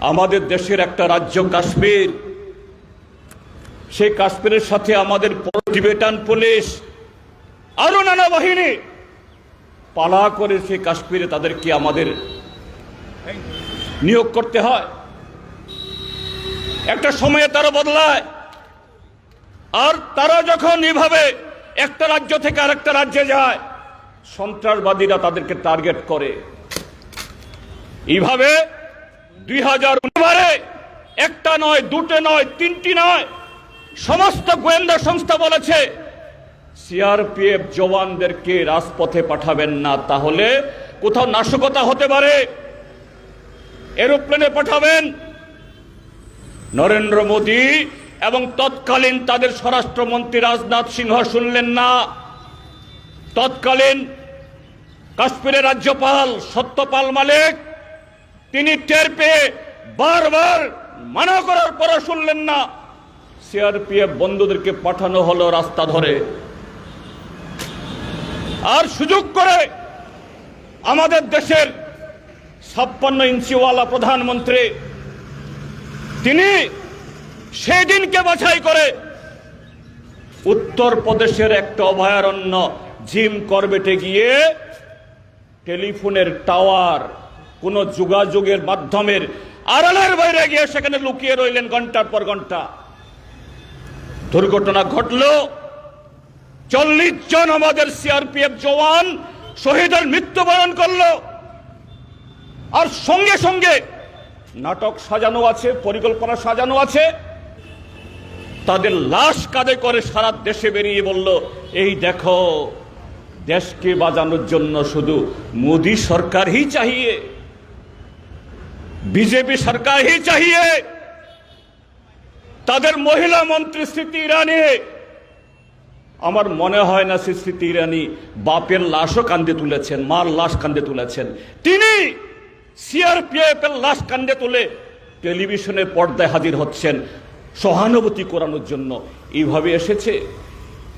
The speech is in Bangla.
আমাদের দেশের একটা রাজ্য কাশ্মীর। সেই কাশ্মীরের সাথে আমাদের টিবেটান পুলিশ আরও নানা বাহিনী পালা করে সেই কাশ্মীরে তাদেরকে আমাদের নিয়োগ করতে হয়। একটা সময়ে তারা বদলায়। আর তারা যখন এভাবে একটা রাজ্য থেকে আরেকটা রাজ্যে যায়, সন্ত্রাসবাদীরা তাদেরকে টার্গেট করে। এইভাবে দুই হাজার একটা নয়, দুটো নয়, তিনটি নয়, সমস্ত গোয়েন্দা সংস্থা বলেছে, সিআরপিএফ জওয়ানদেরকে রাজপথে পাঠাবেন না, তাহলে কোথাও নাশকতা হতে পারে। এরোপ্লেনে পাঠাবেন নরেন্দ্র মোদী এবং তৎকালীন তাদের স্বরাষ্ট্রমন্ত্রী রাজনাথ সিংহ, শুনলেন না? তৎকালীন কাশ্মীরের রাজ্যপাল সত্যপাল মালিক তিনি টের পেয়ে বারবার মানা করার পরও শুনলেন না। সিআরপিএফ বন্ধুদেরকে পাঠানো হলো রাস্তা ধরে। আর সুযোগ করে আমাদের দেশের ছাপ্পান্ন ইঞ্চিওয়ালা প্রধানমন্ত্রী, তিনি সেই দিনকে বাছাই করে উত্তর প্রদেশের একটা অভয়ারণ্য জিম করবেটে গিয়ে টেলিফোনের টাওয়ার কোন যোগাযোগের মাধ্যমের আড়ালের বাইরে গিয়ে সেখানে লুকিয়ে রইলেন ঘণ্টার পর ঘণ্টা। দুর্ঘটনা ঘটল। চল্লিশ জন আমাদের সিআরপিএফ জওয়ান শহীদের মৃত্যুবরণ করল। আর সঙ্গে সঙ্গে নাটক সাজানো আছে, পরিকল্পনা সাজানো আছে। তাদের লাশ কাঁধে করে সারা দেশে বেরিয়ে বলল, এই দেখো, দেশকে বাজানোর জন্য শুধু মোদী সরকারই চাহিয়ে বিজেপি সরকার হি চাহিয়ে তাদের মহিলা মন্ত্রী স্মৃতি ইরানি। আমার মনে হয় না স্মৃতি ইরানি বাপের লাশও কান্দে তুলেছেন, মার লাশ কান্দে তুলেছেন। তিনি সিআরপিএফ এর লাশ কান্দে তুলে টেলিভিশনের পর্দায় হাজির হচ্ছেন সহানুভূতি করানোর জন্য। এইভাবে এসেছে?